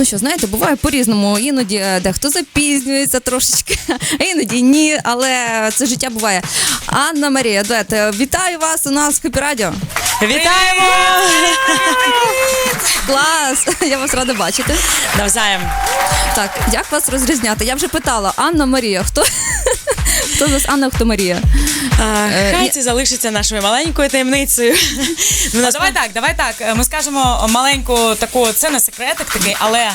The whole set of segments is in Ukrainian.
Ну що, знаєте, буває по-різному. Іноді е, дехто запізнюється трошечки, а іноді ні, але це життя буває. Анна Марія, дует, вітаю вас у нас в Хепі Радіо. Вітаємо! Клас! Я вас рада бачити. Навзаєм. Так, як вас розрізняти? Я вже питала, Анна Марія, хто? Хто з вас Анна, хто Марія? А, Е, Хай це залишиться нашою маленькою таємницею. Ну, нас- давай так, давай так. Е, Ми скажемо маленьку таку, це не секретик такий, але,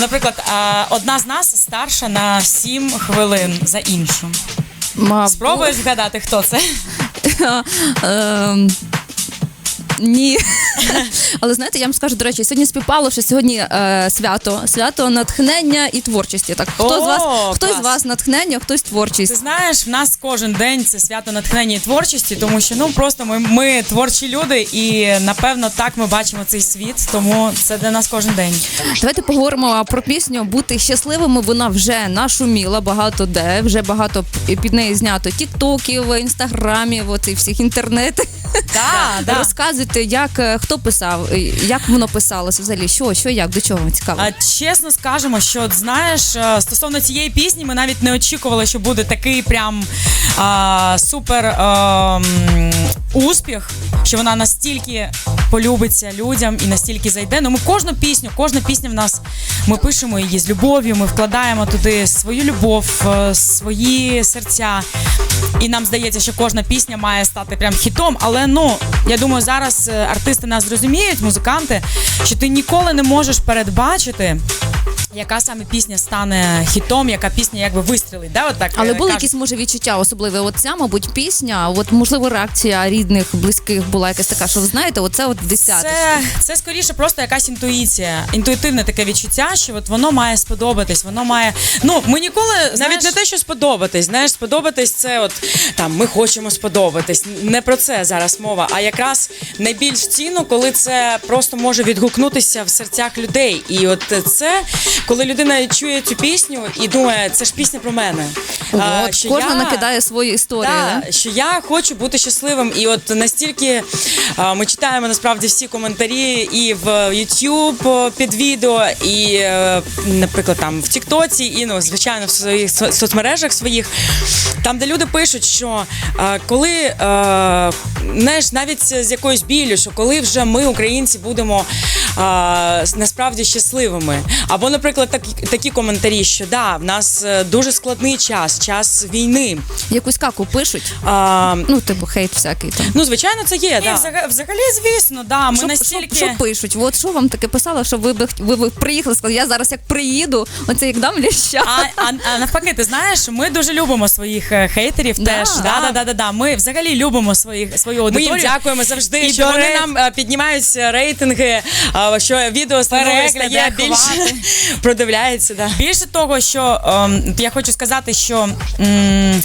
наприклад, одна з нас старша на 7 хвилин за іншу. Мабуть. Спробуєш згадати, хто це? Ні. Але знаєте, я вам скажу, до речі, сьогодні співпало, що сьогодні е, свято, свято натхнення і творчості. Так, хто О, з вас, хтось клас. з вас натхнення, хтось Ти творчість. знаєш, в нас кожен день це свято натхнення і творчості, тому що ну просто ми, ми творчі люди, і напевно так ми бачимо цей світ, тому це для нас кожен день. Давайте поговоримо про пісню Бути щасливими. Вона вже нашуміла багато де, вже багато п- під неї знято тіктоків, інстаграмів, оцих всіх інтернетів. Да, да. Розказуйте, як е, хто писав, як воно писалося взагалі, що, що, як, до чого цікаво. А, чесно скажемо, що от, знаєш, е, стосовно цієї пісні, ми навіть не очікували, що буде такий прям а, супер а, м, успіх, що вона настільки полюбиться людям і настільки зайде. Ну ми кожну пісню, кожна пісня в нас ми пишемо її з любов'ю, ми вкладаємо туди свою любов, е, свої серця. І нам здається, що кожна пісня має стати прям хітом. Але ну я думаю, зараз е, артисти нас зрозуміють, музиканти, що ти ніколи не можеш передбачити. Яка саме пісня стане хітом, яка пісня якби вистрілить, да? От так, Але е, були кажуть. якісь може відчуття особливе. От ця, мабуть, пісня, от можливо, реакція рідних, близьких була якась така, що ви знаєте, оце от десяте. Це, це скоріше просто якась інтуїція, інтуїтивне таке відчуття, що от воно має сподобатись, воно має. Ну ми ніколи Навіть не те, що сподобатись. Знаєш, сподобатись це от там ми хочемо сподобатись. Не про це зараз мова, а якраз найбільш цінно, коли це просто може відгукнутися в серцях людей. І от це, коли людина чує цю пісню і думає, це ж пісня про мене. А, От, що кожна я- накидає свої історії. Да, да? що я хочу бути щасливим, і от настільки а, ми читаємо насправді всі коментарі і в YouTube під відео, і, е, наприклад, там в Тіктоці, і ну, звичайно, в своїх соцмережах своїх, там, де люди пишуть, що а, коли е, знаєш, навіть з якоюсь біллю, що коли вже ми, українці, будемо а, насправді щасливими. Або, наприклад, такі, такі коментарі, що да, в нас е, дуже складний час, час війни. Якусь каку пишуть. А, Ну, типу, хейт всякий там. Ну, звичайно, це є. Ні, Да. взагалі, взагалі, звісно, да. Ми Що, настільки. що, що пишуть? От що вам таке писало, що ви, би хт- ви, ви приїхали, сказали, я зараз як приїду, оце як дам ляща. А, а, а навпаки, ти знаєш, ми дуже любимо своїх е, хейтерів Да. теж. Да, да, да, да, да. Ми взагалі любимо своїх свою Ми аудиторію. їм дякуємо завжди, І що до вони речі- нам е, піднімають рейтинги, а, що відео становить Перегляди, стає більше. продивляється. Да. Більше того, що ем, я хочу сказати, що ем,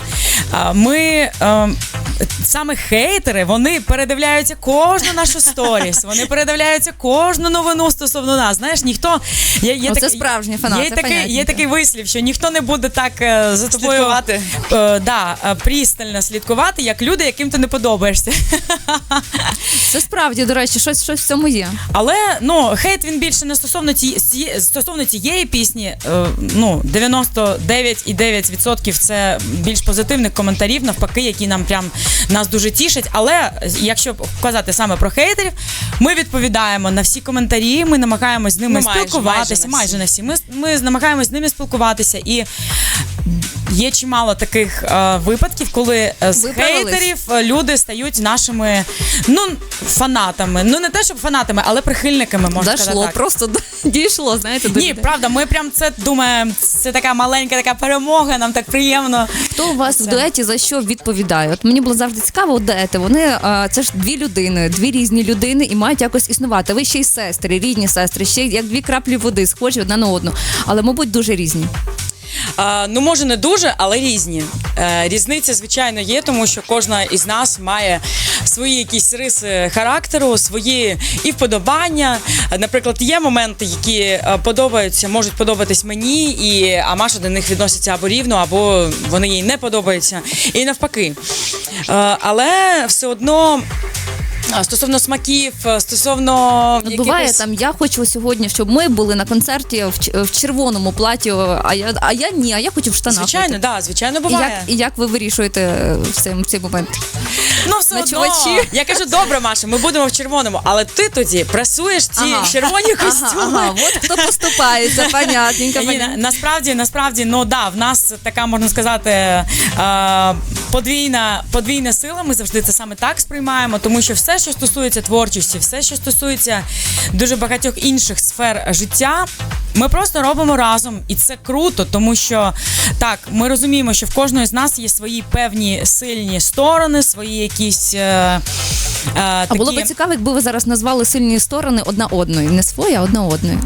ми. ем, Саме хейтери вони передивляються кожну нашу сторіс, вони передивляються кожну новину стосовно нас. Знаєш, ніхто є, є Оце справжні фанати, Є такий, є такий вислів, що ніхто не буде так е, за тобою Слідкувати. е, да, е, пристально слідкувати, як люди, яким ти не подобаєшся. Це справді, до речі, щось, щось в цьому є. Але ну хейт він більше не стосовно ці- стосовно цієї пісні. Е, ну 99,9% це більш позитивних коментарів, навпаки, які нам прям нас дуже тішить. Але якщо казати саме про хейтерів, ми відповідаємо на всі коментарі. Ми намагаємось з ними Ну, майже, спілкуватися. майже на Майже на всі. Ми, ми намагаємось з ними спілкуватися і. Є чимало таких е, випадків, коли е, з Виправились. хейтерів е, люди стають нашими ну фанатами. Ну не те, щоб фанатами, але прихильниками можна сказати. Так. просто до- дійшло, знаєте, до Ні, людей. правда, ми прям це думаємо. Це така маленька така перемога, нам так приємно. Хто у вас в дуеті за що відповідає? От мені було завжди цікаво, от дуети. Вони е, це ж дві людини, дві різні людини і мають якось існувати. Ви ще й сестри, рідні сестри, ще як дві краплі води, схожі одна на одну, але мабуть дуже різні. Ну, може, не дуже, але різні. Е, різниця, звичайно, є, тому що кожна із нас має свої якісь риси характеру, свої і вподобання. Наприклад, є моменти, які е, подобаються, можуть подобатись мені, і а Маша до них відноситься або рівно, або вони їй не подобаються. І навпаки. Е, але все одно. А, стосовно смаків, е, стосовно От буває якихось- там, я хочу сьогодні, щоб ми були на концерті в, ч- в червоному платі, а я, а я ні, а я хочу в штанах. Звичайно, бути. да, звичайно, І буває. як, і як ви вирішуєте е, в цей, момент? Ну, все Ночувачі. одно. Я кажу, добре, Маша, ми будемо в червоному, але ти тоді пресуєш ці Ага. червоні костюми. Ага, ага, от хто поступається, понятненько. Ні, на- насправді, насправді, ну да, в нас така можна сказати е, подвійна, подвійна сила. Ми завжди це саме так сприймаємо, тому що все, що стосується творчості, все, що стосується дуже багатьох інших сфер життя. Ми просто робимо разом, і це круто, тому що так, ми розуміємо, що в кожної з нас є свої певні сильні сторони, свої якісь. Е, А такі... було би цікаво, якби ви зараз назвали сильні сторони одна одної. Не свої, а одна одної.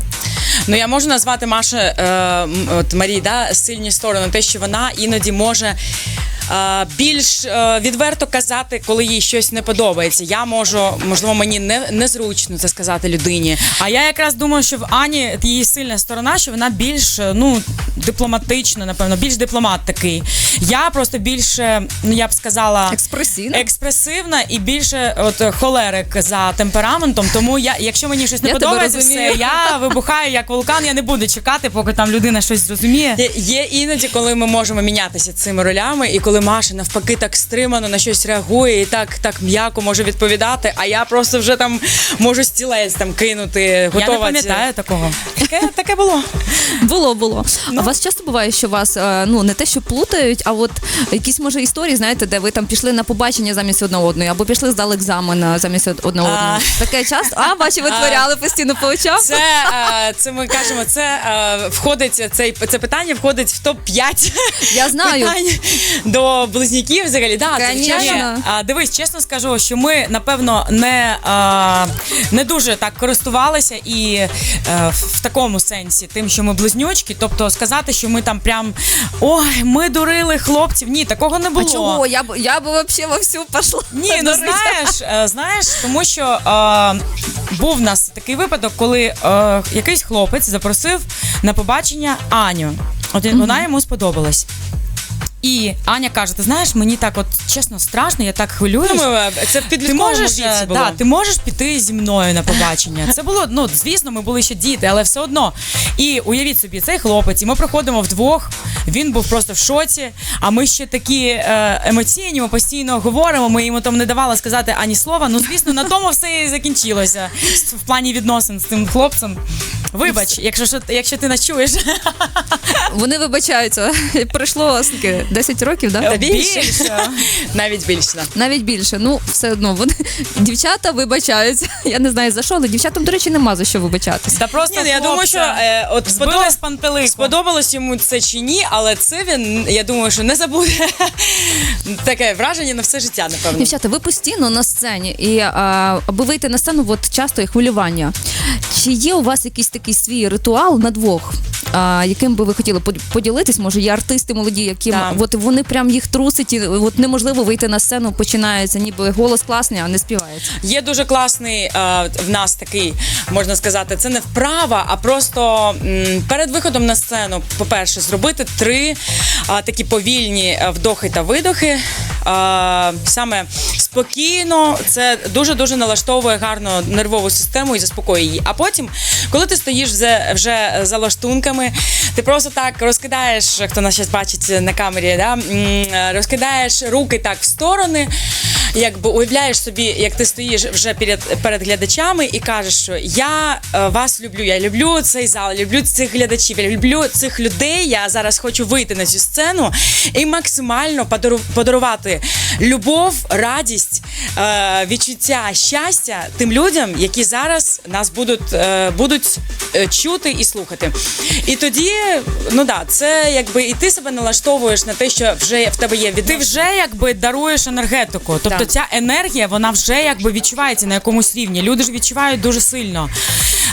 Ну я можу назвати Маша е, от Марії, да, сильні сторони, те, що вона іноді може. е, Більш е, відверто казати, коли їй щось не подобається. Я можу, можливо, мені не незручно це сказати людині. А я якраз думаю, що в Ані її сильна сторона, що вона більш е, ну дипломатична, напевно, більш дипломат такий. Я просто більше, ну я б сказала, Експресивно. експресивна і більше от е, холерик за темпераментом. Тому я, якщо мені щось не Я тебе подобається, розумію. все, я вибухаю як вулкан. Я не буду чекати, поки там людина щось зрозуміє. Є, є іноді, коли ми можемо мінятися цими ролями, і коли Маша навпаки так стримано на щось реагує і так, так м'яко може відповідати, а я просто вже там можу стілець там кинути, готова. Я не пам'ятаю такого. Таке, таке було. Було, було. Ну. А у вас часто буває, що вас е, ну не те, що плутають, а от якісь може історії, знаєте, де ви там пішли на побачення замість одна одної, або пішли здали екзамен е, замість од- одна одної. А. Таке часто. А бачу, витворяли постійно по очам. Це, е, це ми кажемо, це е, входить цей це питання входить в топ 5 Я знаю. питань до близнюків. Взагалі, да, звичайно. А, дивись, чесно скажу, що ми напевно не, а, не дуже так користувалися і е, в такому сенсі, тим, що ми близнючки. Тобто сказати, що ми там прям ой, ми дурили хлопців. Ні, такого не А було. чого? Я б я б вообще вовсю пішла. Ні, ну Дурити. Знаєш, е, знаєш, тому що е, був в нас такий випадок, коли е, якийсь хлопець запросив на побачення Аню. От він- вона йому сподобалась. І Аня каже: ти знаєш, мені так от чесно страшно, я так хвилююсь. Ну, е, це в Ти підлітковому можеш, віці е, було. да, ти можеш піти зі мною на побачення. Це було, ну звісно, ми були ще діти, але все одно. І уявіть собі, цей хлопець, і ми проходимо вдвох. Він був просто в шоці. А ми ще такі е, емоційні, ми постійно говоримо. Ми йому там не давали сказати ані слова. Ну, звісно, на тому все і закінчилося в плані відносин з цим хлопцем. Вибач, якщо що- якщо ти нас чуєш. Вони вибачаються. Пройшло скільки? 10 років, да? Більше. Навіть більше. Навіть більше. Ну, все одно вони дівчата вибачаються. Я не знаю за що, але дівчатам, до речі, нема за що вибачатися. Та просто Ні, ну, я думаю, що е, от сподобалось, пантелику. сподобалось йому це чи ні, але це він, я думаю, що не забуде таке враження на все життя, напевно. Дівчата, ви постійно на сцені, і а, аби вийти на сцену, от часто є хвилювання. Чи є у вас якийсь такий свій ритуал на двох? А, яким би ви хотіли под- поділитись? Може, є артисти молоді, яким Так. От вони прям їх трусить, і от неможливо вийти на сцену, починається, ніби голос класний, а не співається. Є дуже класний е, в нас такий, можна сказати, це не вправа, а просто м, перед виходом на сцену, по-перше, зробити три е, такі повільні е, вдохи та видохи. Е, саме спокійно, це дуже дуже налаштовує гарно нервову систему і заспокоює її. А потім, коли ти стоїш вже, вже за лаштунками, ти просто так розкидаєш, хто нас зараз бачить на камері, да, е, розкидаєш руки так в сторони якби уявляєш собі, як ти стоїш вже перед, перед глядачами і кажеш, що я е, вас люблю, я люблю цей зал, люблю цих глядачів, я люблю цих людей. Я зараз хочу вийти на цю сцену і максимально подару- подарувати любов, радість, е, відчуття щастя тим людям, які зараз нас будуть, е, будуть е, чути і слухати. І тоді, ну да, це якби і ти себе налаштовуєш на те, що вже в тебе є Ти вже якби даруєш енергетику. Тобто Так. ця енергія, вона вже якби відчувається на якомусь рівні. Люди ж відчувають дуже сильно.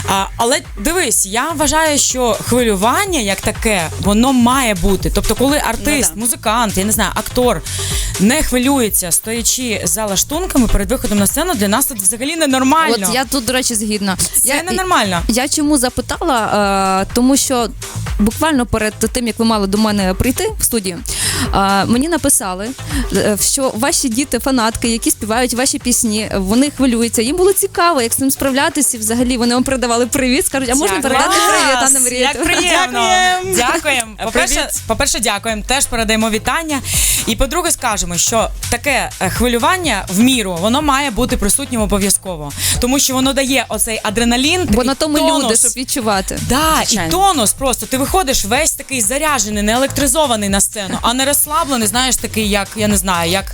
А, але дивись, я вважаю, що хвилювання як таке, воно має бути. Тобто, коли артист, Ну музикант, я не знаю, актор не хвилюється, стоячи за лаштунками перед виходом на сцену, для нас це взагалі ненормально. От я тут, до речі, згідна. Це я, ненормально. Я чому запитала? Е, тому що буквально перед тим, як ви мали до мене прийти в студію, А, мені написали, е, що ваші діти, фанатки, які співають ваші пісні, вони хвилюються. Їм було цікаво, як з ним справлятися. І взагалі вони вам передавали привіт. Скажуть, а можна Дякую. передати привіт, а не мріяти. Як приємно. Дякуємо. Дякуємо. По-перше, по-перше, дякуємо. Теж передаємо вітання. І по-друге, скажемо, що таке е, хвилювання в міру воно має бути присутнім обов'язково, тому що воно дає оцей адреналін. Бо на тому тонус. люди, щоб відчувати. Да, Звичайно. і тонус просто. Ти виходиш весь такий заряджений, не електризований на сцену, а не розслаблений, знаєш, такий, як я не знаю, як,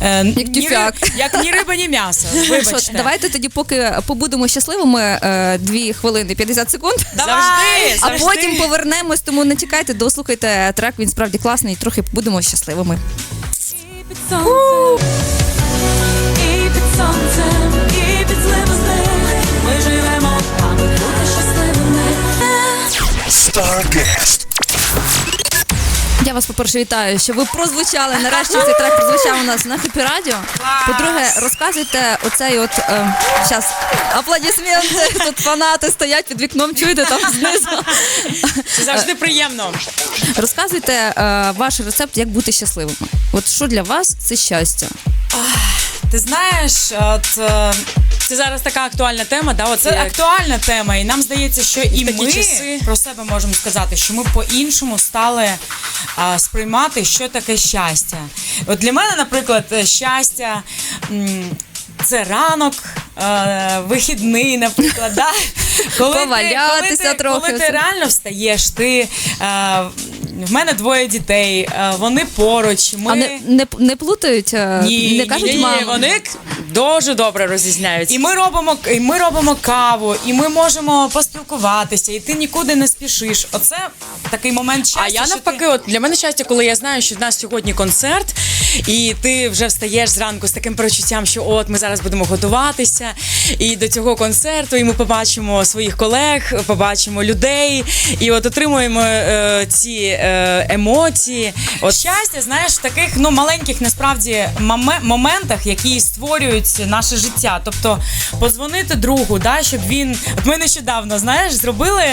е, ні тюфяк. як ні риба, ні м'ясо. Вибачте. давайте тоді, поки побудемо щасливими, е, дві хвилини 50 секунд. Завжди, А завжди. потім повернемось, тому не чекайте, дослухайте трек. Він справді класний, і трохи будемо щасливими. Keep it сонцем, keep it сонцем, Я вас, по-перше, вітаю, що ви прозвучали. Нарешті цей трек прозвучав у нас на Хепі Радіо. По-друге, розказуйте оцей от е, щас, аплодисменти. Тут фанати стоять під вікном, чуєте там знизу. Це завжди приємно. Розказуйте е, ваш рецепт, як бути щасливими. От що для вас це щастя? Ти знаєш, от е, Це зараз така актуальна тема, да? Це як- актуальна тема, і нам здається, що і такі ми часи. про себе можемо сказати, що ми по-іншому стали а, сприймати, що таке щастя. От для мене, наприклад, е, щастя. м, Це ранок, е, вихідний, наприклад, да? коли, ти, коли, Повалятися ти, трохи. коли ти реально встаєш, ти е, в мене двоє дітей, е, вони поруч. Ми... А не, не, не плутають, е, Ні, не кажуть Ні, ні, мама. вони дуже добре розрізняються. І ми робимо і ми робимо каву, і ми можемо поспілкуватися, і ти нікуди не спішиш. Оце такий момент щастя. А я що навпаки, ти... от для мене щастя, коли я знаю, що в нас сьогодні концерт, і ти вже встаєш зранку з таким перечуттям, що от ми зараз будемо готуватися, і до цього концерту, і ми побачимо своїх колег, побачимо людей, і от отримуємо е, ці е, емоції. От Щастя, знаєш, в таких ну маленьких насправді моме- моментах, які створюють наше життя. Тобто позвонити другу, да, щоб він. От ми нещодавно знаєш, зробили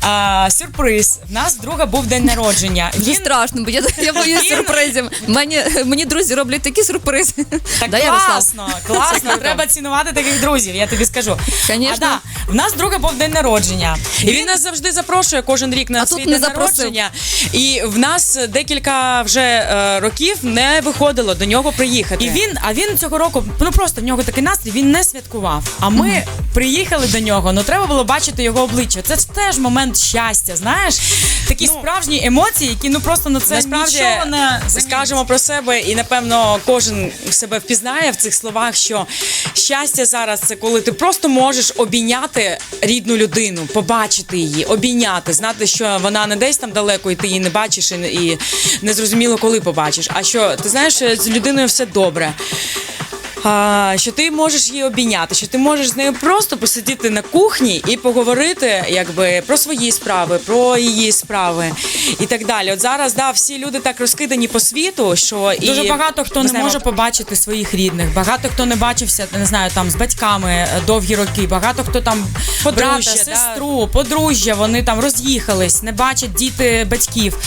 а, сюрприз. В нас друга був день народження. Дуже страшно, бо я, я боюсь Він- сюрпризів. Мені, мені друзі роблять такі сюрпризи. Так Да, класно, класно. Треба цінувати таких друзів, я тобі скажу. Конечно. А, да, в нас друга був день народження. І він нас завжди запрошує кожен рік на А свій тут день народження. І в нас декілька вже е, років не виходило до нього приїхати. І він, а він цього року, ну просто в нього такий настрій, він не святкував. А ми приїхали до нього, ну треба було бачити його обличчя. Це ж теж момент щастя, знаєш? Такі справжні емоції, які ну просто на це Насправді нічого не скажемо про себе, і напевно кожен себе впізнає в цих словах, що щастя зараз це коли ти просто можеш обійняти рідну людину, побачити її, обійняти, знати, що вона не десь там далеко, і ти її не бачиш, і, і не зрозуміло, коли побачиш. А що ти знаєш, з людиною все добре. Що ти можеш її обійняти, що ти можеш з нею просто посидіти на кухні і поговорити якби про свої справи, про її справи і так далі. От зараз да, всі люди так розкидані по світу, що і Дуже багато хто не знаємо, може побачити своїх рідних. Багато хто не бачився, не знаю, там з батьками е, довгі роки. Багато хто там Подружжя, брата, да. сестру, подружжя, вони там роз'їхались, не бачать діти батьків.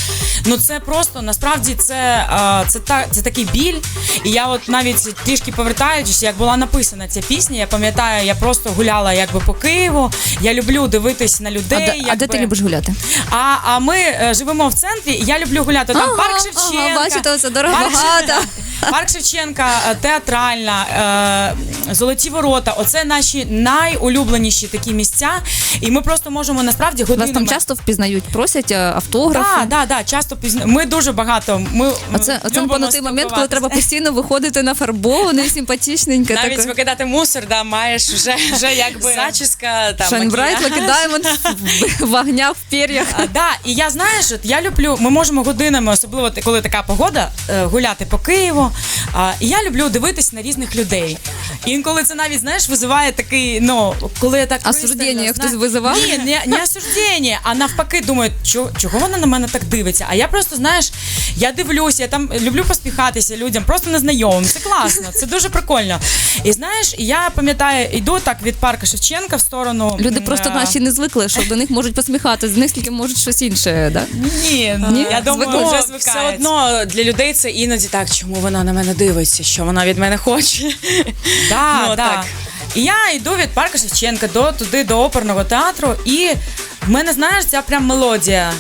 Ну це просто насправді це, це та це такий біль. І я от навіть трішки повертаючись, як була написана ця пісня, я пам'ятаю, я просто гуляла якби по Києву. Я люблю дивитись на А, людей. а де ти любиш гуляти? А, а ми е, живемо в центрі, я люблю гуляти. Там Ага, парк ага, Шевченка. бачите, це дорого Парк багато. Парк Шевченка, е, театральна, е, золоті ворота. Оце наші найулюбленіші такі місця. І ми просто можемо насправді Вас там часто впізнають, просять е, автографи. Так, да, да, часто пізна. Ми дуже багато. Ми А це, оце любимо той момент, коли треба постійно виходити на фарбований, симпатичненьке. навіть таке. викидати мусор, да, маєш вже, Вже якби- зачіска, там, Шайнбрайт, макіяж. Diamond в пір'ях. А, да, і я знаєш, от я люблю. Ми можемо годинами, особливо ти- коли така погода, е, гуляти по Києву. А, і я люблю дивитись на різних людей. Інколи це навіть, знаєш, визиває такий, ну, коли я так Осуждення пристально, хтось визивав? Ні, не, не осуждення, а навпаки думаю, чого, чого вона на мене так дивиться? А я просто, знаєш, я дивлюся, я там люблю посміхатися людям, просто незнайомим. Це класно, це дуже прикольно. І знаєш, я пам'ятаю, йду так від парка Шевченка в сторону. Люди просто е, наші не звикли, що до них можуть посміхатися, з них тільки можуть щось інше. Да? Ні, Ні? я думаю, вже Ну, все одно для людей це іноді так, чому вона на мене дивиться, що вона від мене хоче. Да, Ну, да. так. І я йду від парка Шевченка до туди до оперного театру, і в мене, знаєш, ця прям мелодія.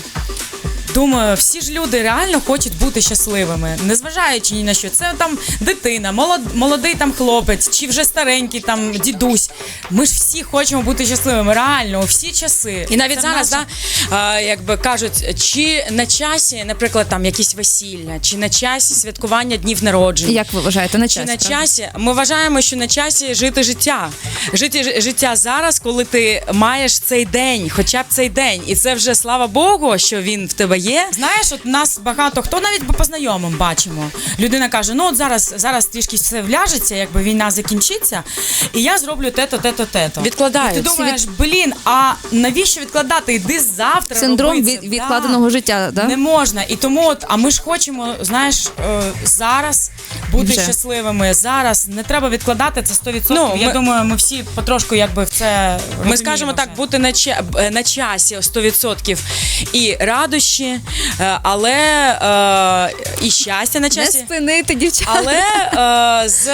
Думаю, всі ж люди реально хочуть бути щасливими, незважаючи ні на що. Це там дитина, молод, молодий там хлопець, чи вже старенький там дідусь. Ми ж всі хочемо бути щасливими, реально, у всі часи. І навіть Це зараз, наша- да, а, якби кажуть, чи на часі, наприклад, там якісь весілля, чи на часі святкування днів народження. Як ви вважаєте, на Чи на часі ми вважаємо, що на часі жити життя. Жити життя зараз, коли ти маєш цей день, хоча б цей день, і це вже слава Богу, що він в тебе є. Знаєш, от нас багато хто навіть по знайомим бачимо. Людина каже: ну от зараз, зараз трішки все вляжеться, якби війна закінчиться, і я зроблю те-то, те-то, те-то. Відкладають. І ти думаєш, блін, а навіщо відкладати? Йди завтра. Синдром роби від, це. відкладеного Да. життя, да? Не можна. І тому, от, а ми ж хочемо, знаєш, е, зараз бути Вже. щасливими. Зараз не треба відкладати це 100%. Ну, Я ми- думаю, ми всі потрошку якби в це Ми розуміємо скажемо так, вже. бути на, ча- е, на часі 100% і радощі, е, але е, і щастя на Не часі. спинити дівчат. Але е, з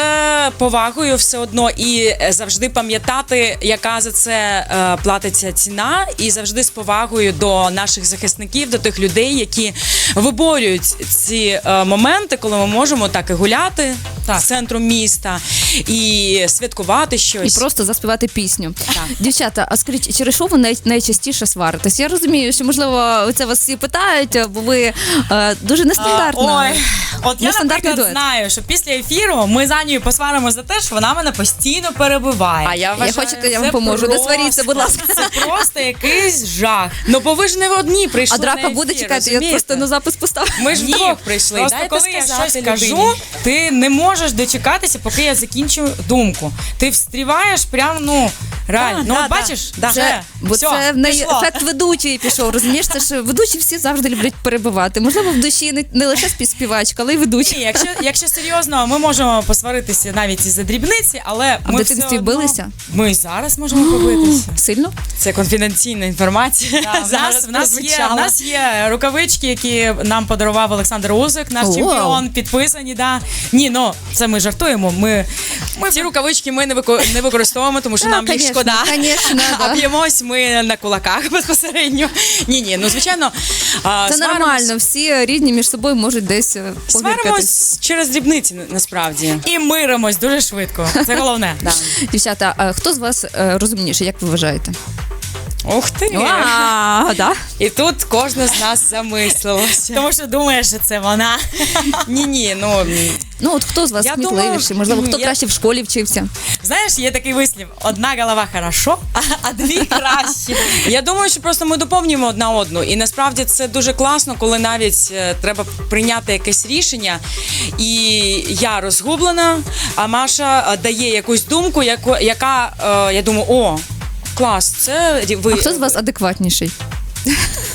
повагою все одно і завжди пам'ятати, яка за це е, платиться ціна, і завжди з повагою до наших захисників, до тих людей, які виборюють ці е, моменти, коли ми можемо так і гуляти Так. центром міста і святкувати щось, І просто заспівати пісню. Дівчата, а скажіть, через що ви най- найчастіше сваритесь? Я розумію, що можливо це вас всі питають, бо ви е, дуже нестандартно. Ой, от я, Нестандартний наприклад, дует. знаю, що після ефіру ми за нею посваримо за те, що вона мене постійно перебиває. А я Я вважаю, хочете, я Це вам поможу. Не просто- сваріться, будь ласка. Це просто якийсь жах. Ну бо ви ж не одні прийшли. А драка на буде ефір, чекати, я розумієте? просто на запис поставлю. Ми ж Ні, вдвох прийшли. Просто Дайте коли я сказати щось людині. кажу, ти не можеш дочекатися, поки я закінчу думку. Ти встріваєш прям, ну, реально. Да, ну, да, от да. бачиш, Да. Це, бо все, це в неї пішло. ефект ведучої пішов. Розумієш, це ж ведучі всі завжди люблять перебивати. Можливо, в душі не, не лише співачка, але й ведуча. Ні, якщо, якщо серйозно, ми можемо посваритися навіть із-за дрібниці, але А в ми дитинстві все одно- билися? Ми і зараз можемо побитися. Сильно? Це конфіденційна інформація. Да, в, Зараз нас, в, нас є, в нас є рукавички, які нам подарував Олександр Узик, наш Вау. чемпіон, підписані. Да. Ні, ну це ми жартуємо. Ми, ми Ці рукавички ми не вико- не використовуємо, тому що А, нам їх конечно, шкода. конечно, да. А б'ємось ми на кулаках безпосередньо. Ні, ні, ну звичайно. А, Це сваримось- нормально. Всі рідні між собою можуть десь е, погіркатись. Сваримось через дрібниці насправді. і миримось дуже швидко. Це головне. Да. Дівчата, а хто з вас е, розумніший, як ви вважаєте? Ух ти! А, да? І тут кожна з нас замислилася. Тому що думаєш, що це вона. Ні, ні, ну Ну от хто з вас Я думаю, Можливо, хто я- краще в школі вчився? Знаєш, є такий вислів: одна голова хорошо, а, а дві краще. Я думаю, що просто ми доповнюємо одна одну, і насправді це дуже класно, коли навіть е, треба прийняти якесь рішення, і я розгублена, а Маша е, дає якусь думку, яку, яка е, я думаю, о. Клас, це ви А хто з вас адекватніший?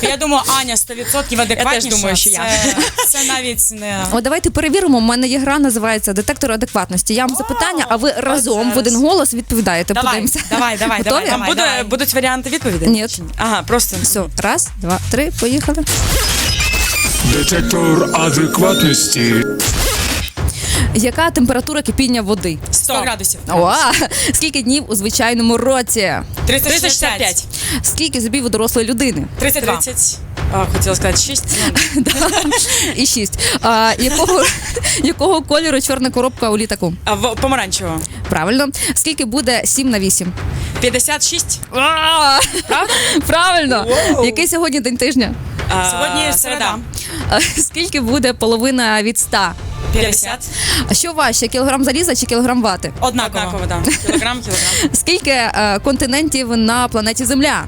Я думаю, Аня 100% адекватніша. думаю, що я. Це, це навіть не. О, давайте перевіримо. У мене є гра, називається детектор адекватності. Я вам запитання, а ви разом в один голос відповідаєте. Давай, Подивимося. давай, давай, Готові? давай, Там давай. буде, будуть варіанти відповідей? Ні. Ага, просто Все, раз, два, три, поїхали. Детектор адекватності. Яка температура кипіння води? 100 градусів. О, скільки днів у звичайному році? 365. 365. Скільки зубів у дорослої людини? 32. 30. А, хотіла сказати 6. І шість. А, якого, якого кольору чорна коробка у літаку? А в помаранчево. Правильно. Скільки буде 7 на 8? 56. Правда? Правильно. Який сьогодні день тижня? А, Сьогодні середа. А, Скільки буде половина від 100? 50. А що важче, кілограм заліза чи кілограм вати? Однаково. Однаково, да. Кілограм, кілограм. Скільки е, континентів на планеті Земля?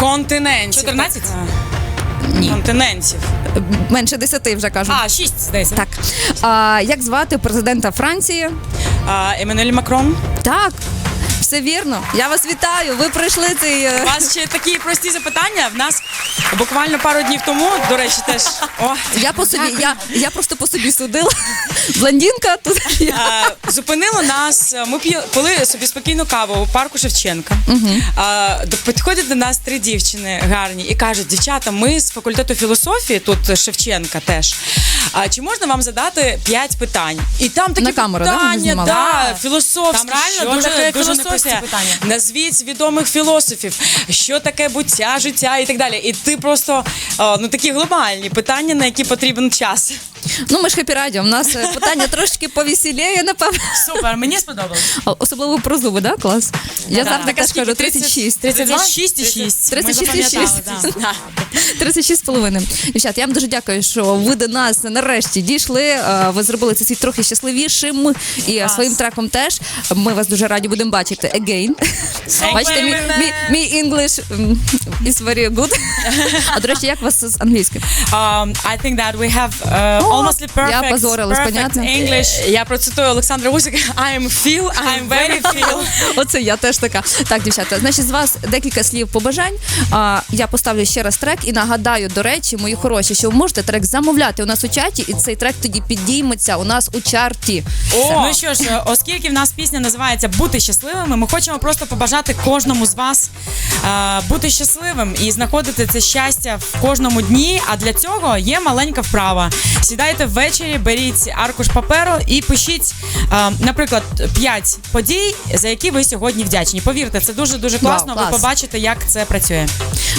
Континентів. 14? Так, Ні. континентів. Менше десяти вже кажу. А, шість, здається. Так. А, як звати президента Франції? А, Еммануель Макрон. Так. Все вірно. Я вас вітаю. Ви пройшли цей. е, У вас ще такі прості запитання. В нас буквально пару днів тому, до речі, теж о, Я по собі, я, я просто по собі судила. Блондинка тут. я. Зупинило нас. Ми п'є- пили собі спокійну каву у парку Шевченка. До- підходять до нас три дівчини гарні і кажуть: дівчата, ми з факультету філософії, тут Шевченка теж. А чи можна вам задати п'ять питань? І там такі На камеру, да, питання, знімали? да, філософські. Там реально що дуже- таке дуже філософія? питання. Назвіть відомих філософів, що таке буття, життя і так далі. І ти просто ну такі глобальні питання, на які потрібен час. Ну, ми ж хепі радіо. У нас е, питання трошки повеселіє, напевно. Супер, мені сподобалось. А, Особливо про зуби, да, клас? Я завжди Так, а теж кажу 36. 32? 36 і 6. 36 і 6. 36 з половиною. Дівчат, я вам дуже дякую, що ви до нас нарешті дійшли. Е, Ви зробили це світ трохи щасливішим. І е, своїм треком теж. Ми вас дуже раді будемо бачити again. Бачите, мій, мій, мій English м, is very good. А до речі, як у вас з англійським? Um, I think that we have uh, almost perfect, Я позорилась, perfect понятно? English. Я процитую Олександра Усика I'm feel, I'm very feel. Оце я теж така. Так, дівчата, значить, з вас декілька слів побажань. А, я поставлю ще раз трек і нагадаю, до речі, мої хороші, що ви можете трек замовляти у нас у чаті, і цей трек тоді підійметься у нас у чарті. О, Ну що ж, оскільки в нас пісня називається Бути щасливими, ми хочемо просто побажати кожному з вас е, бути щасливим і знаходити це щастя в кожному дні. А для цього є маленька вправа. Сідайте ввечері, беріть аркуш паперу і пишіть, е, наприклад, 5 подій, за які ви сьогодні вдячні. Повірте, це дуже дуже Вау, класно. клас. Ви побачите, як це працює.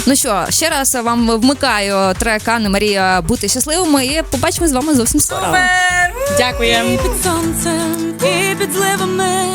Ну що, ще раз вам вмикаю трек Анни Марія бути щасливими і побачимо з вами зовсім скоро. Дякуємо. Під сонцем, і під зливами